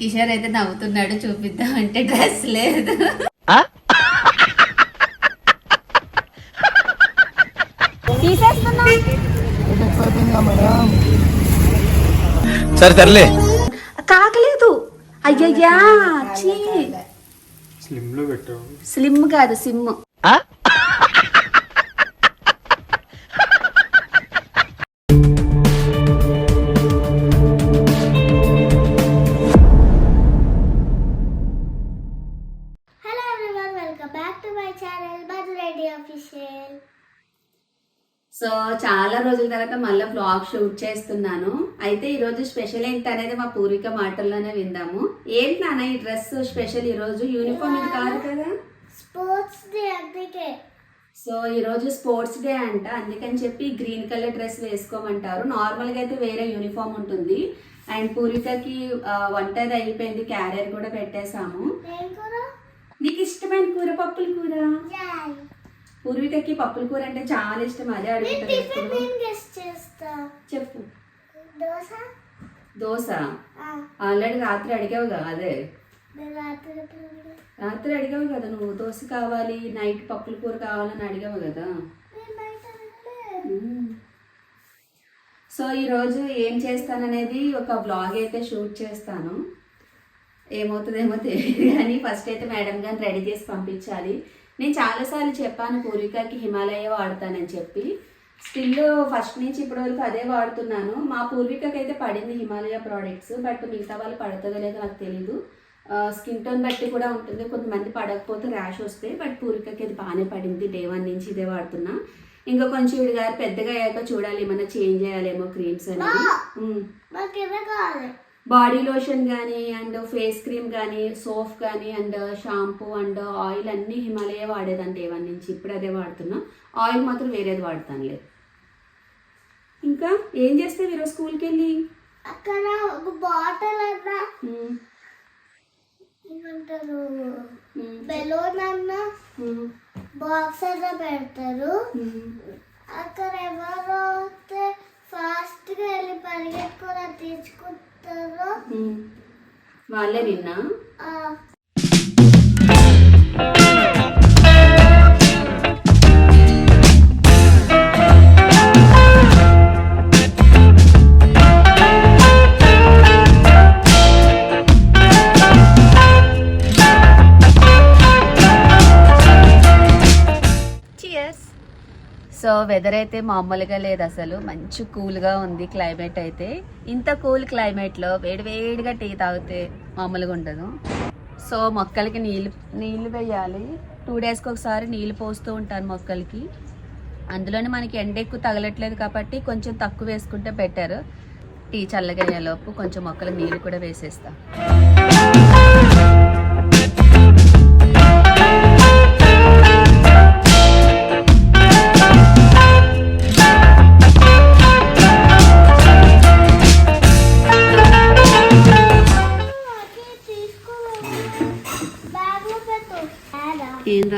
కిషోర్ అయితే నవ్వుతున్నాడు చూపిద్దాం అంటే డ్రెస్ లేదు. తీసేస్తున్నా. సరే తరలే కాకలేదు. అయ్యయ్యా స్లిమ్లో పెట్టావు స్లిమ్ కాదు సిమ్. రోజుల తర్వాత మళ్ళీ బ్లాగ్ షూట్ చేస్తున్నాను. అయితే ఈ రోజు స్పెషల్ ఏంటి అనేది మా పూర్విక మాటల్లోనే విందాము. ఏంటి నాన్న ఈ డ్రెస్ స్పెషల్ ఈ రోజు? యూనిఫామ్ ఇది కాదు కదా? స్పోర్ట్స్ డే అందుకే. సో ఈ రోజు స్పోర్ట్స్ డే అంట. అందుకని చెప్పి గ్రీన్ కలర్ డ్రెస్ వేసుకోమంటారు. నార్మల్గా అయితే వేరే యూనిఫామ్ ఉంటుంది. అండ్ పూర్వికకి ఆ, వంట అది అయిపోయింది. క్యారియర్ కూడా పెట్టేశాము. నీకు ఇష్టమైన కూర పప్పుల కూర? పూర్వికకి పప్పుల కూర అంటే చాలా ఇష్టం అదే చేస్తా. చెప్పు. దోశ? ఆల్రెడీ రాత్రి అడిగావు కదా అదే. రాత్రి అడిగావు కదా నువ్వు దోశ కావాలి నైట్ పప్పుల కూర కావాలని అడిగావు కదా. సో ఈరోజు ఏం చేస్తాననేది ఒక బ్లాగ్ అయితే షూట్ చేస్తాను. ఏమవుతుందేమో తెలియదు కానీ ఫస్ట్ అయితే మేడం గారిని రెడీ చేసి పంపించాలి. నేను చాలాసార్లు చెప్పాను పూర్వికకి హిమాలయ వాడతానని చెప్పి. స్టిల్ ఫస్ట్ నుంచి ఇప్పటి వరకు అదే వాడుతున్నాను. మా పూర్వికకి అయితే పడింది హిమాలయ ప్రోడక్ట్స్ బట్ మిగతా వాళ్ళు పడుతుందో లేదో నాకు తెలీదు. స్కిన్ టోన్ బట్టి కూడా ఉంటుంది. కొంతమంది పడకపోతే ర్యాష్ వస్తే బట్ పూర్వికకి ఇది బాగానే పడింది. డే వన్ నుంచి ఇదే వాడుతున్నా. ఇంకా కొంచెం వీడి గారు పెద్దగా అయ్యాక చూడాలి ఏమన్నా చేంజ్ చేయాలేమో క్రీమ్స్ అనేది. బాడీ లోషన్ కానీ అండ్ ఫేస్ క్రీమ్ కానీ సోప్ కానీ అండ్ షాంపూ అండ్ ఆయిల్ అన్నీ హిమాలయ వాడేదంటే ఇవన్నీ నుంచి ఇప్పుడు అదే వాడుతున్నా ఆయిల్ మాత్రం వేరేది వాడతానులే ఇంకా ఏం చేస్తే ఈరోజు స్కూల్కి వెళ్ళి అక్కడ ఒక బాటిల్ అన్నా. ఏమంటారు. బెలూన్ అన్న. బాక్స్ అన్న పెడతారు. అక్కడ ఎవరో వస్తే ఫాస్ట్గా వెళ్ళి పరిగెత్తుకుని తీసుకుంటారు. వాళ్ళే విన్నా వెదర్ అయితే మామూలుగా లేదు అసలు. మంచి కూల్గా ఉంది క్లైమేట్ అయితే. ఇంత కూల్ క్లైమేట్లో వేడివేడిగా టీ తాగితే మామూలుగా ఉండదు. సో మొక్కలకి నీళ్ళు నీళ్ళు వేయాలి. టూ డేస్కి ఒకసారి నీళ్ళు పోస్తూ ఉంటాను మొక్కలకి. అందులోనే మనకి ఎండ ఎక్కువ తగలట్లేదు కాబట్టి కొంచెం తక్కువ వేసుకుంటే బెటర్ టీ చల్లగయ్యేలోపు కొంచెం మొక్కలకు నీళ్ళు కూడా వేసేస్తాను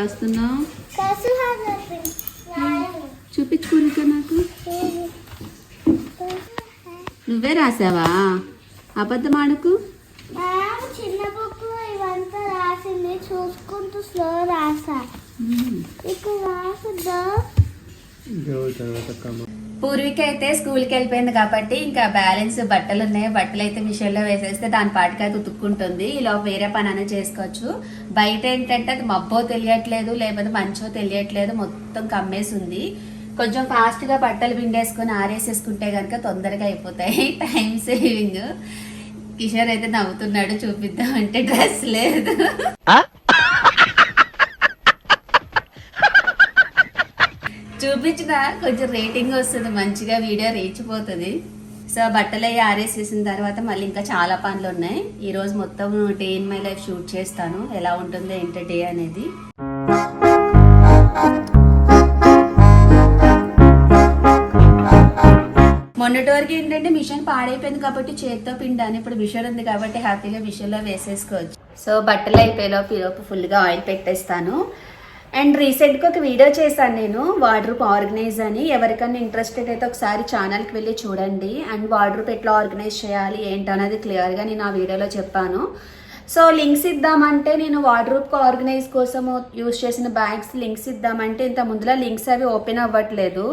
రాస్తున్నావు. చూపించుకోరిక నాకు? నువ్వే రాసావా? అబద్ధం ఆడకు పూర్విక అయితే స్కూల్కి వెళ్ళిపోయింది కాబట్టి ఇంకా బ్యాలెన్స్ బట్టలు ఉన్నాయి బట్టలు అయితే మిషన్లో వేసేస్తే దాని పాటికి అది ఉతుక్కుంటుంది. ఇలా వేరే పని అనేది చేసుకోవచ్చు. బయట ఏంటంటే అది మబ్బో తెలియట్లేదు లేకపోతే మంచో తెలియట్లేదు. మొత్తం కమ్మేసి ఉంది కొంచెం ఫాస్ట్గా బట్టలు పిండేసుకొని ఆరేసేసుకుంటే కనుక తొందరగా అయిపోతాయి. Time saving. కిషోర్ అయితే నవ్వుతున్నాడు చూపిద్దాం అంటే డ్రెస్ లేదు. చూపించిన కొంచెం రేటింగ్ వస్తుంది మంచిగా వీడియో రేచిపోతుంది సో బట్టలు అవి ఆరేసేసిన తర్వాత మళ్ళీ ఇంకా చాలా పనులు ఉన్నాయి. ఈ రోజు మొత్తం day in my life shoot చేస్తాను. ఎలా ఉంటుందో ఏంటో డే అనేది. మొన్నటి వరకు ఏంటంటే మిషన్ పాడైపోయింది కాబట్టి చేత్తో పిండాను. ఇప్పుడు మిషన్ ఉంది కాబట్టి హ్యాపీగా మిషన్లో వేసేసుకోవచ్చు. సో బట్టలు అయిపోయేలోపు ఈలోపు ఫుల్గా ఆయిల్ పెట్టేస్తాను. అండ్ రీసెంట్గా ఒక వీడియో చేశాను నేను వార్డ్రూప్ ఆర్గనైజ్ అని. ఎవరికైనా ఇంట్రెస్టెడ్ అయితే ఒకసారి ఛానల్కి వెళ్ళి చూడండి అండ్ వార్డ్రూప్ ఎట్లా ఆర్గనైజ్ చేయాలి ఏంటనేది క్లియర్గా నేను ఆ వీడియోలో చెప్పాను. సో లింక్స్ ఇద్దామంటే నేను వార్డ్రూప్ ఆర్గనైజ్ కోసం యూస్ చేసిన బ్యాగ్స్ లింక్స్ ఇద్దామంటే ఇంత ముందులో లింక్స్ అవి ఓపెన్ అవ్వట్లేదు.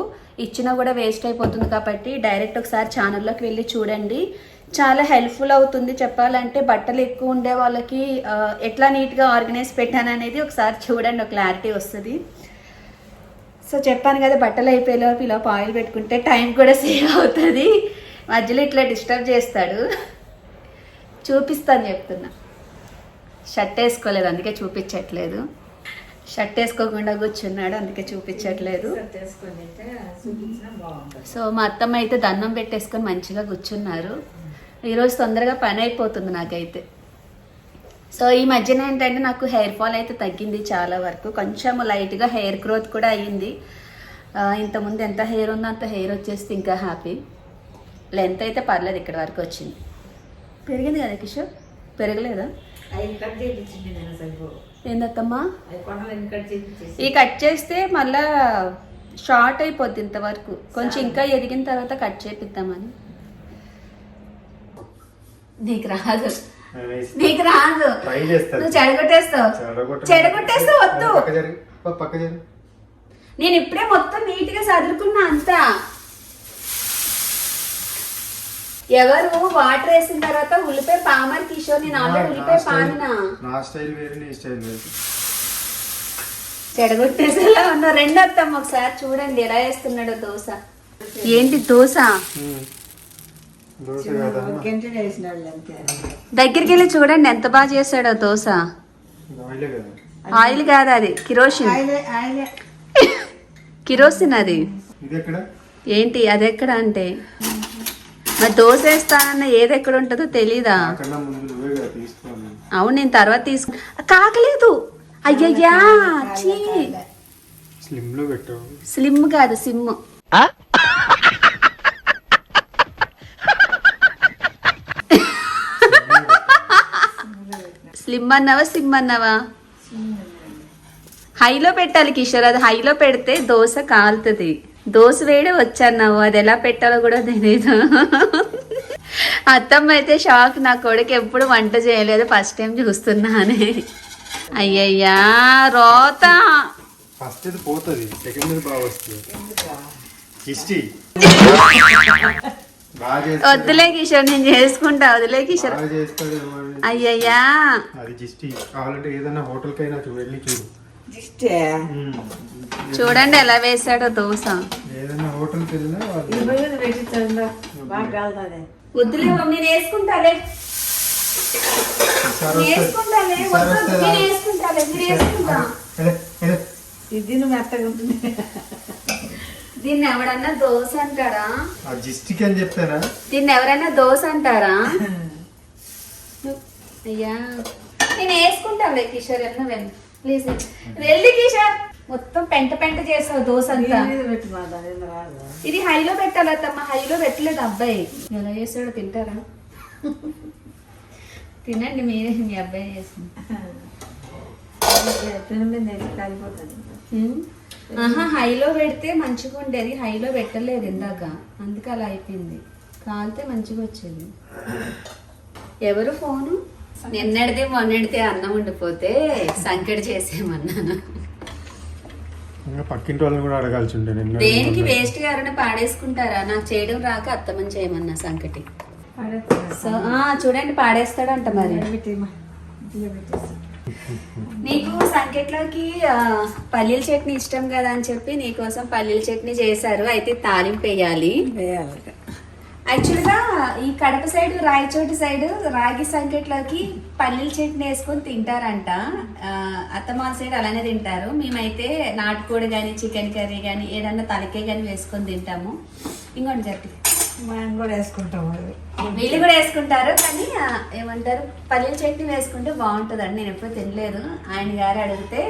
ఇచ్చినా కూడా వేస్ట్ అయిపోతుంది కాబట్టి డైరెక్ట్ ఒకసారి ఛానల్లోకి వెళ్ళి చూడండి. చాలా హెల్ప్ఫుల్ అవుతుంది చెప్పాలంటే. బట్టలు ఎక్కువ ఉండే వాళ్ళకి ఎట్లా నీట్గా ఆర్గనైజ్ పెట్టాను అనేది ఒకసారి చూడండి ఒక క్లారిటీ వస్తుంది. సో చెప్పాను కదా బట్టలు అయిపోయేలోపు ఇలా ఆయిల్ పెట్టుకుంటే టైం కూడా సేవ్ అవుతుంది. మధ్యలో ఇట్లా డిస్టర్బ్ చేస్తాడు. చూపిస్తాను చెప్తున్నా. షర్ట్ వేసుకోలేదు అందుకే చూపించట్లేదు. షర్ట్ వేసుకోకుండా కూర్చున్నాడు అందుకే చూపించట్లేదు. సో మా అత్తమ్మ అయితే దండం పెట్టేసుకొని మంచిగా కూర్చున్నారు. ఈరోజు తొందరగా పని అయిపోతుంది నాకైతే. సో ఈ మధ్యన ఏంటంటే నాకు హెయిర్ ఫాల్ అయితే తగ్గింది చాలా వరకు. కొంచెం లైట్గా హెయిర్ గ్రోత్ కూడా అయ్యింది. ఇంతకుముందు ఎంత హెయిర్ ఉందో అంత హెయిర్ వచ్చేస్తే ఇంకా హ్యాపీ. లెంత్ అయితే పర్లేదు ఇక్కడ వరకు వచ్చింది. పెరిగింది కదా కిషోర్? పెరగలేదా? ఏందత్తమ్మా? ఈ కట్ చేస్తే మళ్ళా షార్ట్ అయిపోద్ది ఇంతవరకు. కొంచెం ఇంకా ఎదిగిన తర్వాత కట్ చేపిద్దామని. నీకు రాదు. నీకు రాదు. నువ్వు చెడగొట్టేస్తావు. చెడగొట్ట- చెడగొట్టేస్తావు వద్దు. నేను ఇప్పుడే మొత్తం నీట్గా చదువుకున్నా అంతా. ఎవరు వాటర్ వేసిన తర్వాత ఉల్లిపాయ పామర్ కిషోర్ నేను ఆల్రెడీ ఉల్లిపాయ పామినా. నా స్టైల్ వేరు నీ స్టైల్ వేరు. చెడగొట్టేసేలా ఉన్నా. రెండు అత్తమ్మ ఒకసారి చూడండి ఎలా వేస్తున్నాడో దోశ. ఏంటి దోశ ఉమ్. దోశ కదా గంటలు వేసినాడు అంతే దగ్గరికి వెళ్ళి చూడండి ఎంత బాగా చేశాడో దోశ. ఆయిలే కదా. ఆయిల్ కాదు అది కిరోసిన్. కిరోసిన్ అది. ఇది ఎక్కడ ఏంటి అది ఎక్కడ అంటే? మరి దోశ వేస్తానన్న ఏది ఎక్కడ ఉంటుందో తెలీదా? అవును నేను తర్వాత తీసుకు కాకలేదు. అయ్యయ్యా స్లిమ్ కాదు సిమ్. స్లిమ్ అన్నావా సిమ్ అన్నావా హైలో పెట్టాలి కిషోర్ అది హైలో పెడితే దోశ కాలుతుంది. దోశ వేడి వచ్చన్నావు అది ఎలా పెట్టాలో కూడా తెలియదు అత్తమ్మ అయితే షాక్ నా కొడుకు ఎప్పుడు వంట చేయలేదు ఫస్ట్ టైం చూస్తున్నా అని అయ్యయ్యా రోత. ఫస్ట్ ఇది పోతుంది సెకండ్ బాగా వస్తుంది. వద్దులే కిషోర్ నేను చేసుకుంటా వదిలే కిషోర్. అయ్యయ్యా. అది జిస్టి కావాలంటే ఏదైనా హోటల్ కైనా వెళ్ళి చూడు. చూడండి ఎలా వేసాడో దోశ. ఏదైనా కాలుతుంది. వద్దులే మమ్మీ, నేను వేసుకుంటాలే. ఇది మెత్తగా ఉంటుంది. దీన్ని ఎవడన్నా దోశ అంటారా జిస్టిక్ అని చెప్తారా దీన్ని ఎవరైనా దోశ అంటారా? అయ్యా నేను వేసుకుంటాలే కిషోర్ వెళ్ళిన వెళ్ళి ప్లీజ్ వెళ్ళి కిషోర్ మొత్తం పెంట పెంట చేస్తావు దోశ అంతా. ఇది హైలో పెట్టాలి హైలో పెట్టలేదు అబ్బాయి. ఎలా చేస్తాడో తింటారా? తినండి మీరే మీ అబ్బాయి చేసింది కాలిపోతుంది. ఉమ్. ఆహా హైలో పెడితే మంచిగా ఉండేది. హైలో పెట్టలేదు ఇందాక. అందుకే అలా అయిపోయింది. కాలితే మంచిగా వచ్చేది. ఎవరు ఫోను? నిన్నడితే మొన్నడితే అన్నం ఉండిపోతే సంకటి చేసేయమన్నాను. ఇంకా పక్కింటి వాళ్ళని కూడా అడగాల్సి దేనికి వేస్ట్ గారని పాడేసుకుంటారా? నాకు చేయడం రాక అత్తమని చేయమన్నా సంకటి. సో ఆ, చూడండి పాడేస్తాడంట మరి. నీకు సంకెట్లోకి పల్లీల చట్నీ ఇష్టం కదా అని చెప్పి నీకోసం పల్లీల చట్నీ చేశారు. అయితే తాలింపు వేయాలి. యాక్చువల్గా ఈ కడప సైడ్ రాయచోటి సైడ్ రాగి సంకెట్లోకి పల్లీల చట్నీ వేసుకొని తింటారంట. అత్తమాల సైడ్ అలానే తింటారు. మేమైతే నాటుకోడి కానీ చికెన్ కర్రీ కానీ ఏదన్నా తలకే కానీ వేసుకొని తింటాము. ఇంకోటి జట్టి మనం కూడా వేసుకుంటాం వీళ్ళు కూడా వేసుకుంటారు కానీ ఏమంటారు పల్లీల చట్నీ వేసుకుంటే బాగుంటుందండి నేను ఎప్పుడు తినలేదు. ఆయన గారు అడిగితే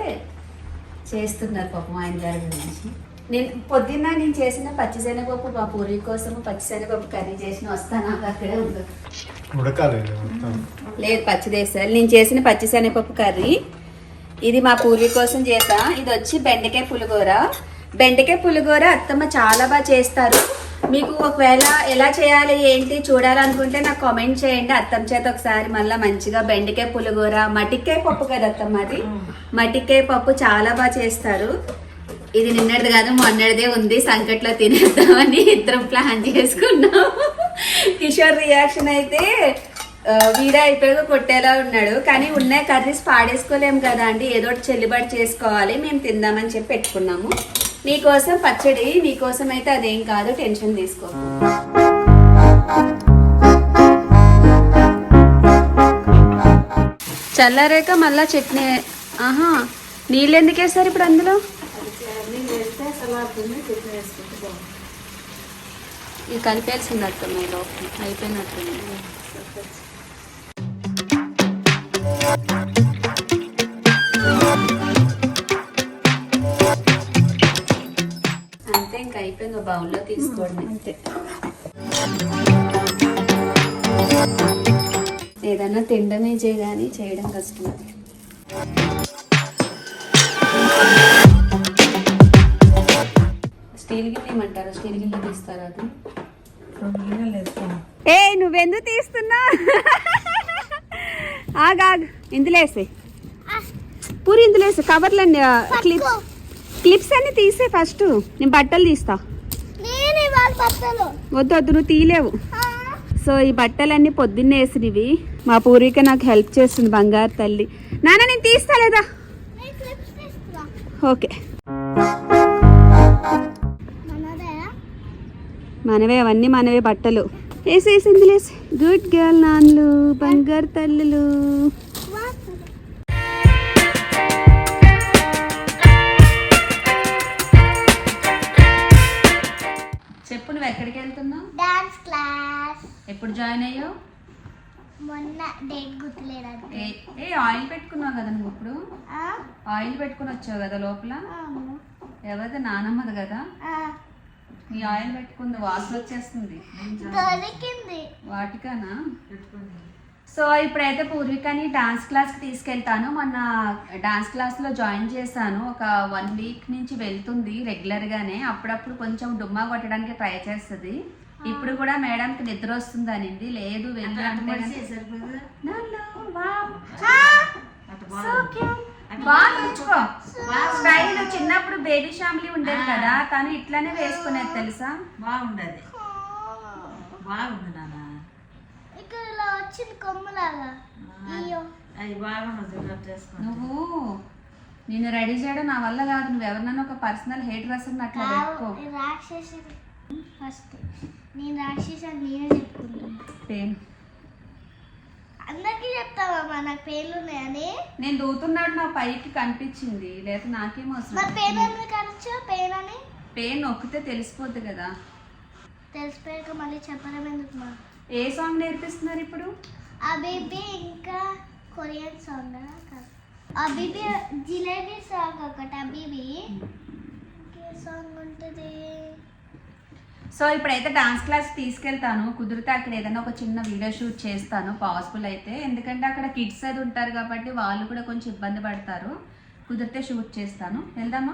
చేస్తున్నారు పాపం ఆయన గారి గురించి. నేను పొద్దున్న నేను చేసిన పచ్చిశనగపప్పు మా పూరి కోసం పచ్చిశనగపప్పు కర్రీ చేసిన వస్తాను నాకు అక్కడే ఉంది. ఉడకాలి ఇది మొత్తం. లేదు పచ్చిదేశాలు నేను చేసిన పచ్చిశనగపప్పు కర్రీ ఇది మా పూర్వీ కోసం చేసా. ఇది వచ్చి బెండకాయ పులిగూర బెండకాయ పులిగూర అత్తమ్మ చాలా బాగా చేస్తారు. మీకు ఒకవేళ ఎలా చేయాలి ఏంటి చూడాలనుకుంటే నాకు కామెంట్ చేయండి. అత్తమ్మ చేత ఒకసారి మళ్ళీ మంచిగా బెండకాయ పులిగూర మటికాయ పప్పు కదా అత్తమ్మ అది? మటికాయ పప్పు చాలా బాగా చేస్తారు. ఇది నిన్నటిది కాదు మొన్నటిదే ఉంది. సంకట్లో తినేద్దామని ఇద్దరం ప్లాన్ చేసుకున్నాం. కిషోర్ రియాక్షన్ అయితే వీడే అయిపోయాక కొట్టేలా ఉన్నాడు. కానీ ఉన్న కర్రీస్ పాడేసుకోలేము కదా అండి. ఏదో ఒకటి చెల్లుబాటు చేసుకోవాలి. మేము తిందామని చెప్పి పెట్టుకున్నాము. నీకోసం పచ్చడి నీకోసం అయితే అదేం కాదు టెన్షన్ తీసుకో. చల్లారాక మళ్ళా చట్నీ. ఆహా నీళ్ళు ఎందుకు వేస్తారు ఇప్పుడు అందులో? ఇది కలిపేయాల్సింది అర్థం అయిపోయినట్టుంది. అంతే ఇంకా అయిపోయింది ఒక బౌల్లో తీసుకోవడమే. అంతే. ఏదన్నా తినడమే చేయ కానీ చేయడం కష్టం. స్టీల్ గిన్నె ఏమంటారు? స్టీల్ గిన్నె తీస్తారా అది? ఏ నువ్వెందుకు తీస్తున్నా ఆగాగ్ ఇందులో వేసే పూరి ఇందులో వేసే కవర్లన్నీ క్లిప్. క్లిప్స్ అన్ని తీసే ఫస్ట్. నేను బట్టలు తీస్తా. వద్దు వద్దు నువ్వు తీయలేవు. సో ఈ బట్టలన్నీ పొద్దున్నే వేసినవి. మా పూర్విక నాకు హెల్ప్ చేస్తుంది బంగారు తల్లి. నాన్న నేను తీస్తా లేదా? ఓకే. మనవే అవన్నీ మనవే బట్టలు. వేసి వేసి ఇందులో వేసి. గుడ్ గర్ల్ నాన్లు బంగారు తల్లులు. నువ్వు ఎక్కడికి వెళ్తున్నావు? డాన్స్ క్లాస్ ఎప్పుడు జాయిన్ అయ్యావు? మొన్న డేట్ గుర్తులేదంటే ఏ ఆయిల్ పెట్టుకున్నావు కదా నువ్వు ఇప్పుడు? ఆయిల్ పెట్టుకుని వచ్చావు కదా లోపల. ఎవరిది? నానమ్మది కదా? ఆ, నీ ఆయిల్ పెట్టుకుంది వాసన వచ్చేస్తుంది. వాటికానా? సో ఇప్పుడైతే పూర్వికని డాన్స్ క్లాస్కి తీసుకెళ్తాను. మొన్న డాన్స్ క్లాస్లో జాయిన్ చేశాను. ఒక వన్ వీక్ నుంచి వెళ్తుంది రెగ్యులర్గానే. అప్పుడప్పుడు కొంచెం డుమ్మా కొట్టడానికి ట్రై చేస్తుంది. ఇప్పుడు కూడా మేడంకి నిద్ర వస్తుంది అనింది లేదు వెళ్ళి స్టైల్ చిన్నప్పుడు బేబీ షాంప్లీ ఉండేది కదా. తను ఇట్లానే వేసుకునేది తెలుసా? బాగుండదు బాగుంది వచ్చింది కొమ్ములాగా. అయ్యో అది చేసుకుంటా. నువ్వు నిన్ను రెడీ చేయడం నా వల్ల కాదు. నువ్వు ఎవరినైనా ఒక పర్సనల్ హెయిర్ డ్రెస్సర్ అట్లా పెట్టుకో. రాక్షసి ఫస్ట్. నేను రాక్షసి అని నేనే చెప్పుకుంటున్నా. పెయిన్ అందరికీ చెప్తావమ్మా నాకు పేర్లు ఉన్నాయని నేను దూతున్నాడు నా పైకి కనిపించింది. లేదా నాకేం మరి అవసరం పేరు అనొచ్చు పేరు అని పెయిన్ నొక్కితే తెలిసిపోద్ది కదా. తెలిసిపోయాక మళ్ళీ చెప్పడం ఎందుకు మా? ఏ సాంగ్ నేర్పిస్తున్నారు ఇప్పుడు? అబీబీ ఇంకా కొరియన్ సాంగ్ అబీబీ జిలేబీ సాంగ్ ఒకటి అబీబీ. ఇంకే సాంగ్ ఉంటుంది. సో ఇప్పుడైతే డాన్స్ క్లాస్ తీసుకెళ్తాను. కుదిరితే అక్కడ ఏదైనా ఒక చిన్న వీడియో షూట్ చేస్తాను. పాసిబుల్ అయితే. ఎందుకంటే అక్కడ కిడ్స్ అది ఉంటారు కాబట్టి వాళ్ళు కూడా కొంచెం ఇబ్బంది పడతారు. కుదిరితే షూట్ చేస్తాను. వెళ్దామా?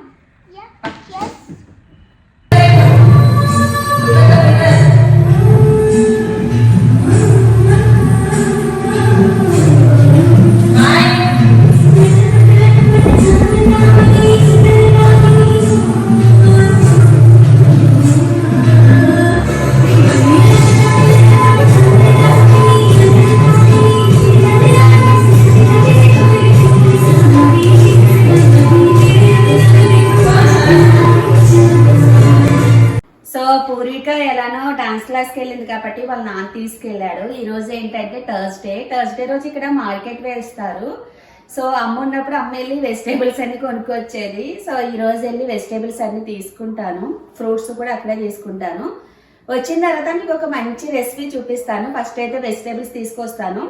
నాన్న తీసుకెళ్ళాడు. ఈ రోజు ఏంటంటే థర్స్డే థర్స్డే రోజు ఇక్కడ మార్కెట్ వేస్తారు. సో అమ్మ ఉన్నప్పుడు అమ్మ వెళ్ళి వెజిటేబుల్స్ అన్ని కొనుక్కొచ్చేది. సో ఈ రోజు వెళ్ళి వెజిటేబుల్స్ అన్ని తీసుకుంటాను. ఫ్రూట్స్ కూడా అక్కడే తీసుకుంటాను. వచ్చిన తర్వాత మీకు ఒక మంచి రెసిపీ చూపిస్తాను. ఫస్ట్ అయితే వెజిటేబుల్స్ తీసుకొస్తాను.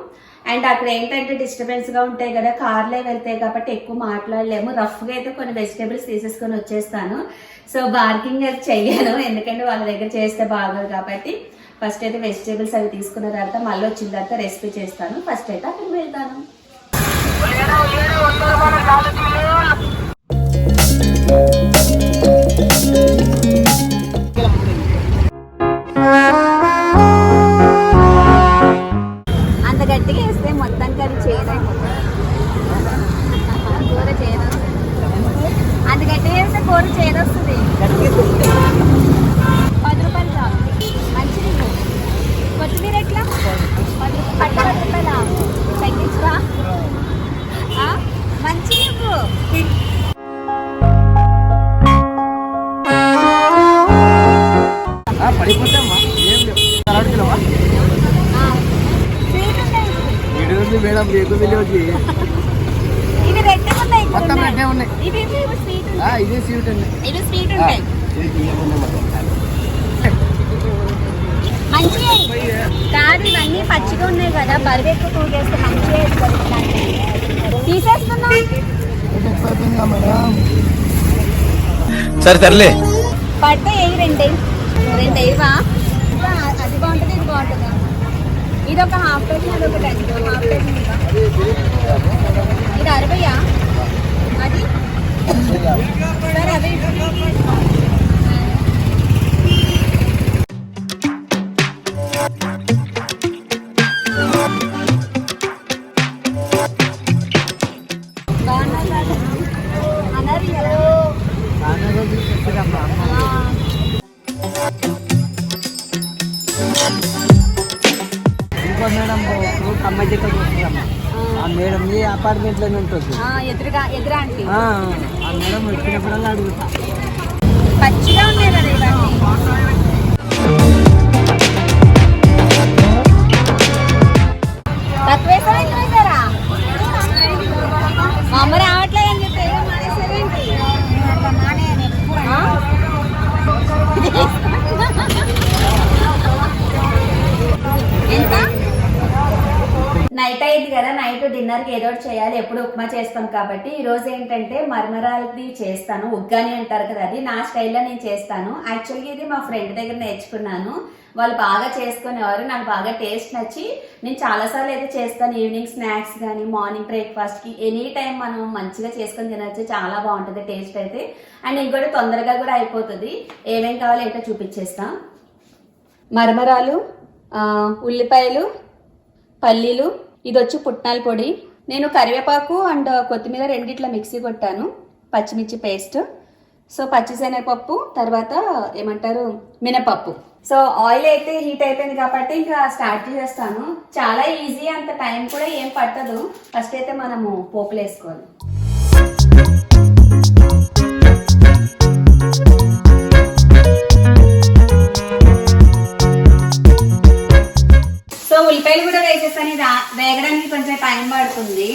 అండ్ అక్కడ ఏంటంటే డిస్టర్బెన్స్గా ఉంటాయి కదా కార్లే వెళ్తాయి కాబట్టి ఎక్కువ మాట్లాడలేము. రఫ్గా అయితే కొన్ని వెజిటేబుల్స్ తీసేసుకొని వచ్చేస్తాను. సో బార్కింగ్ అది చెయ్యను. ఎందుకంటే వాళ్ళ దగ్గర చేస్తే బాగోదు కాబట్టి. ఫస్ట్ అయితే వెజిటేబుల్స్ అవి తీసుకున్న తర్వాత మళ్ళీ వచ్చిన తర్వాత రెసిపీ చేస్తాను. ఫస్ట్ అయితే అక్కడికి వెళ్తాను. అంత స్వీట్ ఉంటాయి ఇదే స్వీట్ ఉంటాయి కాదు ఇవన్నీ పచ్చిగా ఉన్నాయి కదా బరువు ఎక్కువ తూగేస్తే మంచిగా. తీసేస్తున్నా సరే తరలే పడితే వేయి రెండే. రెండు వేయవా అది బాగుంటుంది ఇది బాగుంటుందా? ఇది ఒక హాఫ్ పేజ్ అది ఒక టెన్ హాఫ్ ఇది అరవయా? అది? సరే అవి అపార్ట్మెంట్లోనే ఉంటుంది. ఆ, ఎదురుగా ఎదురా ఆ మేడం వచ్చినప్పుడల్లా అడుగుతా. పచ్చిగా ఉన్నాయి నైట్ అయింది కదా నైట్ డిన్నర్కి ఏదో ఒకటి చేయాలి ఎప్పుడు ఉప్మా చేస్తాం కాబట్టి. ఈరోజు ఏంటంటే మరమరాలది చేస్తాను ఉగ్గాని అంటారు కదా అది. నా స్టైల్లో నేను చేస్తాను. యాక్చువల్గా ఇది మా ఫ్రెండ్ దగ్గర నేర్చుకున్నాను. వాళ్ళు బాగా చేసుకునేవారు నాకు బాగా టేస్ట్ నచ్చి నేను చాలాసార్లు అయితే చేస్తాను. ఈవినింగ్ స్నాక్స్ కానీ మార్నింగ్ బ్రేక్ఫాస్ట్కి ఎనీ టైం మనం మంచిగా చేసుకొని తినచ్చు. చాలా బాగుంటుంది టేస్ట్ అయితే. అండ్ ఇంకోటి తొందరగా కూడా అయిపోతుంది. ఏమేం కావాలో ఏంటో చూపించేస్తాం. మరమరాలు ఉల్లిపాయలు పల్లీలు ఇది వచ్చి పుట్నాల పొడి. నేను కరివేపాకు అండ్ కొత్తిమీర రెండిట్ల మిక్సీ కొట్టాను పచ్చిమిర్చి పేస్ట్. సో పచ్చిశనగపప్పు తర్వాత ఏమంటారు మినపప్పు. సో ఆయిల్ అయితే హీట్ అయిపోయింది కాబట్టి ఇంకా స్టార్ట్ చేస్తాను చాలా ఈజీ అంత టైం కూడా ఏం పట్టదు. ఫస్ట్ అయితే మనము పోపులు వేసుకోవాలి స్పైసెస్ అనేది వేగడానికి కొంచెం టైం పడుతుంది.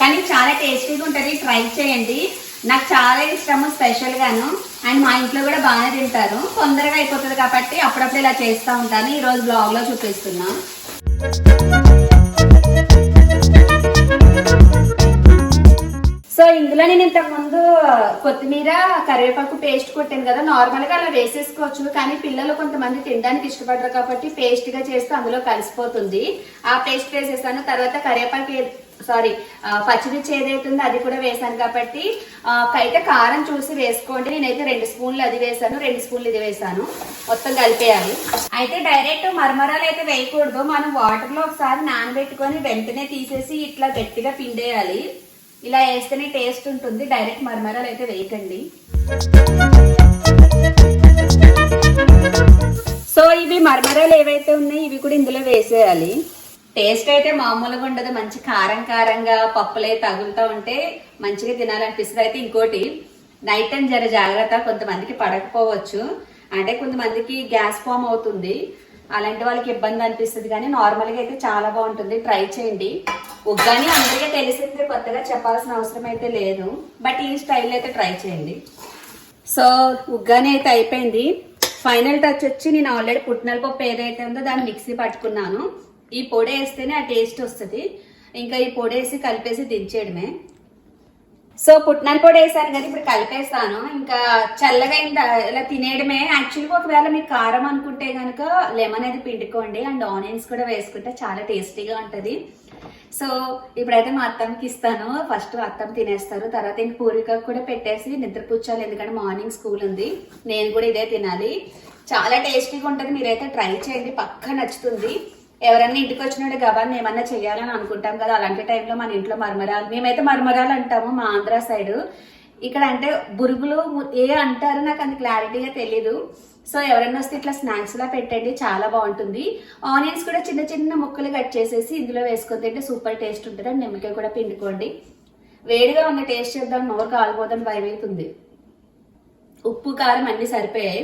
కానీ చాలా టేస్టీగా ఉంటుంది. ట్రై చేయండి. నాకు చాలా ఇష్టము స్పెషల్ గాను. అండ్ మా ఇంట్లో కూడా బాగానే తింటారు. తొందరగా అయిపోతుంది కాబట్టి అప్పుడప్పుడు ఇలా చేస్తూ ఉంటాను. ఈరోజు బ్లాగ్లో చూపిస్తున్నాను ఇందులోనే ఇందులో నేను ఇంతకు ముందు కొత్తిమీర కరివేపాకు పేస్ట్ కొట్టాను కదా. నార్మల్గా అలా వేసేసుకోవచ్చు. కానీ పిల్లలు కొంతమంది తినడానికి ఇష్టపడరు కాబట్టి పేస్ట్గా చేస్తే అందులో కలిసిపోతుంది. ఆ పేస్ట్ వేసేసాను. తర్వాత కరివేపాకు సారీ పచ్చిమిర్చి ఏదైతే ఉందో అది కూడా వేసాను కాబట్టి అయితే కారం చూసి వేసుకోండి. నేనైతే రెండు స్పూన్లు అది వేసాను. రెండు స్పూన్లు ఇది వేసాను. మొత్తం కలిపేయాలి. అయితే డైరెక్ట్ మరమరాలు అయితే వేయకూడదు. మనం వాటర్లో ఒకసారి నానబెట్టుకొని వెంటనే తీసేసి ఇట్లా గట్టిగా పిండేయాలి. ఇలా వేస్తేనే టేస్ట్ ఉంటుంది. డైరెక్ట్ మరమరాలు అయితే వేయకండి. సో ఇవి మరమరాలు ఏవైతే ఉన్నాయో ఇవి కూడా ఇందులో వేసేయాలి. టేస్ట్ అయితే మామూలుగా ఉండదు. మంచి కారం కారంగా పప్పులే తగులుతూ ఉంటే మంచిగా తినాలనిపిస్తుంది. అయితే ఇంకోటి నైట్ టైం జర జాగ్రత్త. కొంతమందికి పడకపోవచ్చు. అంటే కొంతమందికి గ్యాస్ ఫామ్ అవుతుంది. అలాంటి వాళ్ళకి ఇబ్బంది అనిపిస్తుంది కానీ నార్మల్గా అయితే చాలా బాగుంటుంది. ట్రై చేయండి. ఉగ్గాని అందరికీ తెలిసిందే కొత్తగా చెప్పాల్సిన అవసరం అయితే లేదు. బట్ ఈ స్టైల్ అయితే ట్రై చేయండి. సో ఉగ్గాని అయితే అయిపోయింది. ఫైనల్ టచ్ వచ్చి నేను ఆల్రెడీ పుట్టినల పప్పు ఏదైతే ఉందో దాన్ని మిక్సీ పట్టుకున్నాను. ఈ పొడి వేస్తేనే ఆ టేస్ట్ వస్తుంది. ఇంకా ఈ పొడి వేసి కలిపేసి దించేయడమే. సో పుట్నాల కూడా వేసాను కదా ఇప్పుడు కలిపేస్తాను. ఇంకా చల్లగా ఇలా తినేయడమే. యాక్చువల్గా ఒకవేళ మీకు కారం అనుకుంటే కనుక లెమన్ అది పిండుకోండి. అండ్ ఆనియన్స్ కూడా వేసుకుంటే చాలా టేస్టీగా ఉంటుంది. సో ఇప్పుడైతే మా అత్తమ్మకి ఇస్తాను. ఫస్ట్ అత్తమ్మ తినేస్తారు. తర్వాత ఇంక పూరిక కూడా పెట్టేసి నిద్ర కూర్చోాలి ఎందుకంటే మార్నింగ్ స్కూల్ ఉంది. నేను కూడా ఇదే తినాలి. చాలా టేస్టీగా ఉంటుంది. మీరైతే ట్రై చేయండి. పక్కా నచ్చుతుంది. ఎవరన్నా ఇంటికి వచ్చినట్టు గబాన్ ఏమన్నా చేయాలని అనుకుంటాం కదా. అలాంటి టైంలో మన ఇంట్లో మరమరాలు మేమైతే మరమరాలు అంటాము మా ఆంధ్ర సైడ్. ఇక్కడ అంటే బురుగులు ఏ అంటారు నాకు అంత క్లారిటీగా తెలీదు. సో ఎవరైనా వస్తే ఇట్లా స్నాక్స్ లా పెట్టండి చాలా బాగుంటుంది. ఆనియన్స్ కూడా చిన్న చిన్న ముక్కలు కట్ చేసేసి ఇందులో వేసుకొని తింటే సూపర్ టేస్ట్ ఉంటుంది. అండ్ నిమ్మకాయ కూడా పిండుకోండి. వేడిగా ఉన్న టేస్ట్ చేద్దాం నోరు కాలిపోదని భయం అవుతుంది ఉప్పు కారం అన్ని సరిపోయాయి.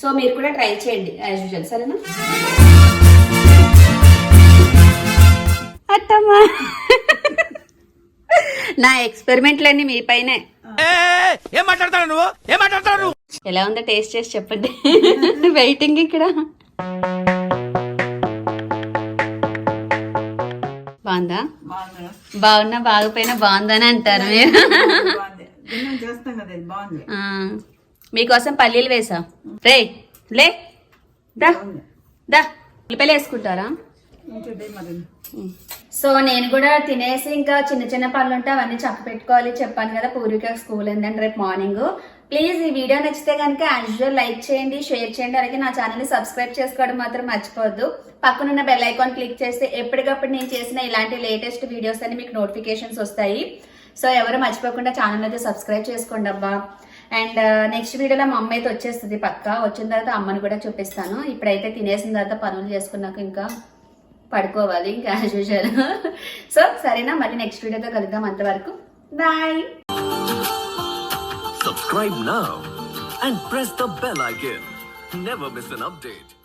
సో మీరు కూడా ట్రై చేయండి యాజ్ యూజువల్. సరేనా? అత్తమ్మా నా ఎక్స్పెరిమెంట్లన్నీ మీ పైనే. ఏం మాట్లాడతాడు నువ్వు? ఏం మాట్లాడతాడు నువ్వు? ఎలా ఉందో టేస్ట్ చేసి చెప్పండి. వెయిటింగ్ ఇక్కడ. బాగుందా? బాగున్నా బాగపోయినా బాగుందని అంటారు మీరు. మీకోసం పల్లీలు వేసా రే లే దా దా. ఉల్లిపాయలు వేసుకుంటారా? సో నేను కూడా తినేసి ఇంకా చిన్న చిన్న పనులు ఉంటే అవన్నీ చక్క పెట్టుకోవాలి చెప్పాను కదా పూర్విక స్కూల్ ఏంటంటే రేపు మార్నింగ్ ప్లీజ్ ఈ వీడియో నచ్చితే కనుక యాజువల్ లైక్ చేయండి షేర్ చేయండి. అలాగే నా ఛానల్ని సబ్స్క్రైబ్ చేసుకోవడం మాత్రం మర్చిపోవద్దు. పక్కనున్న బెల్ ఐకాన్ క్లిక్ చేస్తే ఎప్పటికప్పుడు నేను చేసిన ఇలాంటి లేటెస్ట్ వీడియోస్ అన్ని మీకు నోటిఫికేషన్స్ వస్తాయి. సో ఎవరు మర్చిపోకుండా ఛానల్ అయితే సబ్స్క్రైబ్ చేసుకోండి అబ్బా. అండ్ నెక్స్ట్ వీడియోలో మా అమ్మ అయితే వచ్చేస్తుంది పక్క. వచ్చిన తర్వాత అమ్మని కూడా చూపిస్తాను. ఇప్పుడైతే తినేసిన తర్వాత పనులు చేసుకున్నాక ఇంకా పడుకోవాలి ఇంకా యాజ్ యూజువల్ సో సరేనా మళ్ళీ నెక్స్ట్ వీడియోతో కలుద్దాం అంతవరకు bye Subscribe now and press the bell icon. Never miss an update.